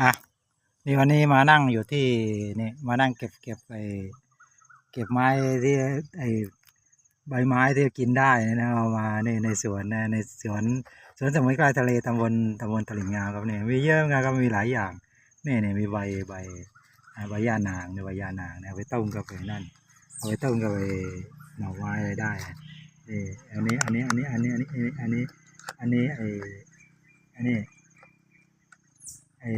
อะนี่วันนี้มานั่งอยู่ที่นี่มานั่งเก็บเก็บไอเก็บไม้ที่ไอใบไม้ที่กินได้นะเอามาในในสวนนะในสวนสวนสมุนไพรทะเลตำบลตำบลตลิ่งงามครับเนี่ยมีเยอะงานก็มีหลายอย่างนี่เนี่ยมีใบใบใบย่านางเนี่ยใบย่านางเนี่ยเอาไปต้มกับไปนั่นเอาไปต้มกับไปหน่อไม้อะไรได้นี่อันนี้อันนี้อันนี้อันนี้อันนี้อันนี้อันนี้ไออันนี้ ไอ้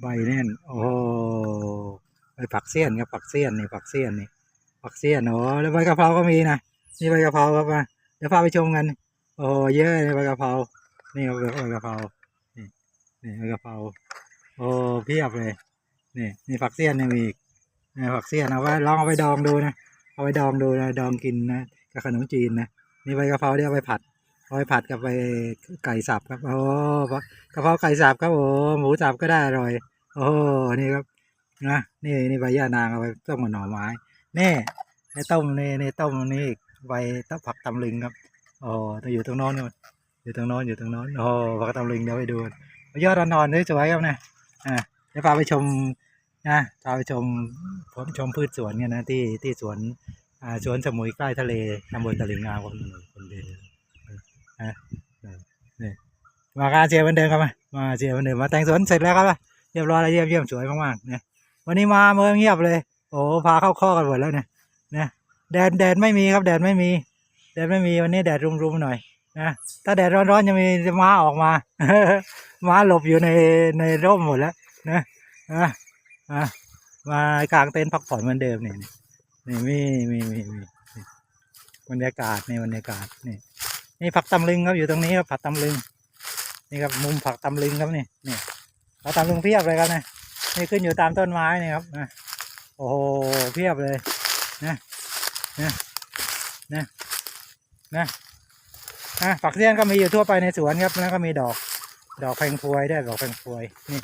ใบเนี่ยโอ้โหใบผักเสี้ยนครับผักเสี้ยนนี่ผักเสี้ยนนี่ผักเสี้ยนโอ้แล้วใบกะเพราก็มีนะนี่ใบกะเพราครับมาเดี๋ยวพาไปชมกัน โอ้เยอะเลยใบกะเพรานี่ครับใบกะเพรานี่นี่ใบกะเพราโอ้เพียบเลยนี่นี่ผักเสี้ยนนี่มีอีกนี่ผักเสี้ยนเอาไว้ลองเอาไปดองดูนะเอาไปดองดูนะดองกินนะกับขนมจีนนะนี่ใบกะเพราเดี๋ยวไปผัด เอาไปผัดกับไปไก่สับครับโอ้กระเพราไก่สับครับโอ้หมูสับก็ได้อร่อย โอ้นี่ครับนะนี่นี่ใบย่านางเอาไปต้มกับหน่อไม้นี่ในต้มนี่ในต้มนี่อีกใบตะผักตำลึงครับโอ้ต้องอยู่ตรงน้นนู่นอยู่ตรงน้นอยู่ตรงน้นโอ้ผักตำลึงเดี๋ยวไปดูยอดอ่อนๆสวยๆครับนะอ่าเดี๋ยวพาไปชมนะพาไปชมผมชมพืชสวนกันนะที่ที่สวนอ่าสวนสมุยใกล้ทะเลตำบลตะลิงงามคนคนเดียว นะนี่มาการเชียร์เหมือนเดิมครับมามาเชียร์เหมือนเดิมมาแต่งสวนเสร็จแล้วครับเรียบร้อยแล้วเยี่ยมเยี่ยมสวยมากๆเนี่ยวันนี้มาเมืองเงียบเลย โอ้พาเข้าข้อกันหมดแล้วเนี่ยเนี่ยแดดแดดไม่มีครับแดดไม่มี แดดไม่มีวันนี้แดดรุมๆหน่อยนะถ้าแดดร้อนๆจะมีจะม้าออกมาม้าหลบอยู่ในในร่มหมดแล้วนะนะมากางเต็นท์พักผ่อนเหมือนเดิมนี่นี่มีมีมีมีบรรยากาศในบรรยากาศนี่ นี่ผักตำลึงครับอยู่ตรงนี้ครับผักตำลึง นี่ครับมุมผักตำลึงครับนี่นี่ผักตำลึงเพียบเลยครับนะนี่ขึ้นอยู่ตามต้นไม้นี่ครับนะโอ้โหเพียบเลยนะนะนะนะนะผักเสี้ยนก็มีอยู่ทั่วไปในสวนครับแล้วก็มีดอกดอกแพงพวยได้ดอกแพงพวยนี่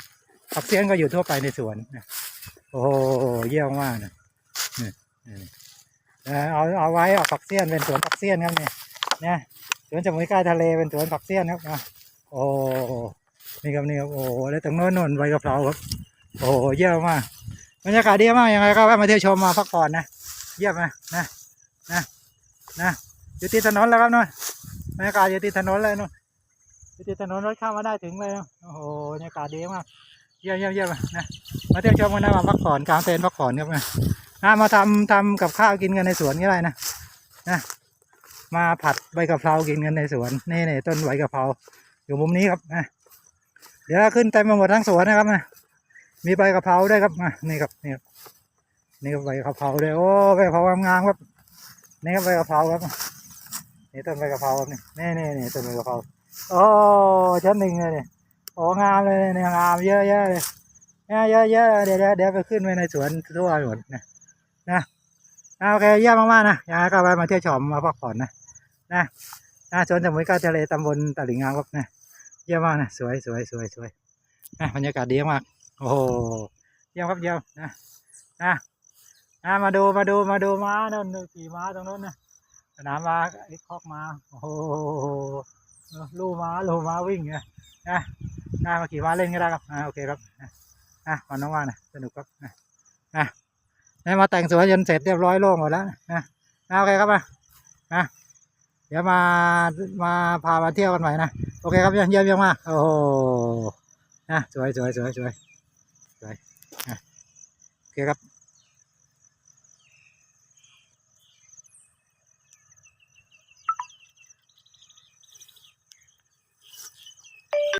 ผักเสี้ยนก็อยู่ทั่วไปในสวนนะโอ้โหเยี่ยมมากนะนี่เอาเอาไว้เอาผักเสี้ยนเป็นสวนผักเสี้ยนครับนี่นะ สวนสมุนไพรทะเลเป็นสวนผักเสี้ยนครับนะโอ้นี่ครับนี่ครับโอ้แล้วตรงโน้นนนใบกะเพราครับ โอ้เยี่ยมมากบรรยากาศดีมากยังไงก็แวะมาเที่ยวชมมาพักผ่อนนะเยี่ยมนะนะนะนะอยู่ติดถนนแล้วครับนู่นบรรยากาศอยู่ติดถนนเลยนู่นอยู่ติดถนนรถข้ามมาได้ถึงเลยโอ้โหบรรยากาศดีมากเยี่ยมเยี่ยมเยี่ยมนะมาเที่ยวชมกันนะมาพักผ่อนกลางเต็นท์พักผ่อนครับนะนะมาทำทำกับข้าวกินกันในสวนก็ได้นะนะ มาผัดใบกะเพรากินกันในสวนนี่นี่ต้นใบกะเพราอยู่มุมนี้ครับนะเดี๋ยวขึ้นเต็มมาหมดทั้งสวนนะครับนะมีใบกะเพราด้วยครับมานี่ครับนี่ครับนี่ครับใบกะเพราด้วยโอ้ใบกะเพรางามๆครับนี่ครับใบกะเพราครับนี่ต้นใบกะเพราครับนี่นี่นี่นี่ต้นใบกะเพราโอ้ชั้นหนึ่งเลยนี่โอ้งามเลยเนี่ยงามเยอะๆเลยเนี่ยเยอะๆเดี๋ยวเดี๋ยวเดี๋ยวไปขึ้นไปในสวนทั่วหมดนะนะโอเคเยี่ยมมากๆนะยังก็ไปมาเที่ยวชมมาพักผ่อนนะ นะนะสวนสมุยกาทะเลตำบลตลิ่งงามครับนะเยี่ยมมากนะสวยสวยสวยสวยนะบรรยากาศดีมากโอ้โหเยี่ยมครับเยี่ยมนะนะนะมาดูมาดูมาดูม้าโน่นขี่ม้าตรงโน้นนะสนามม้าไอ้คอกม้าโอ้โหลู่ม้าลู่ม้าวิ่งนะนะนะมาขี่ม้าเล่นก็ได้ครับอ่าโอเคครับนะนะวันน้องว่านะสนุกครับนะนะได้มาแต่งสวนจนเสร็จเรียบร้อยโล่งหมดแล้วนะโอเคครับมานะ ดี๋ยวมามาพามาเที่ยวกันใหม่นะ โอเคครับเยี่ยมเยี่ยมเยี่ยมมาก โอ้โหนะสวยสวยสวยสวยสวยนะโอเคครับ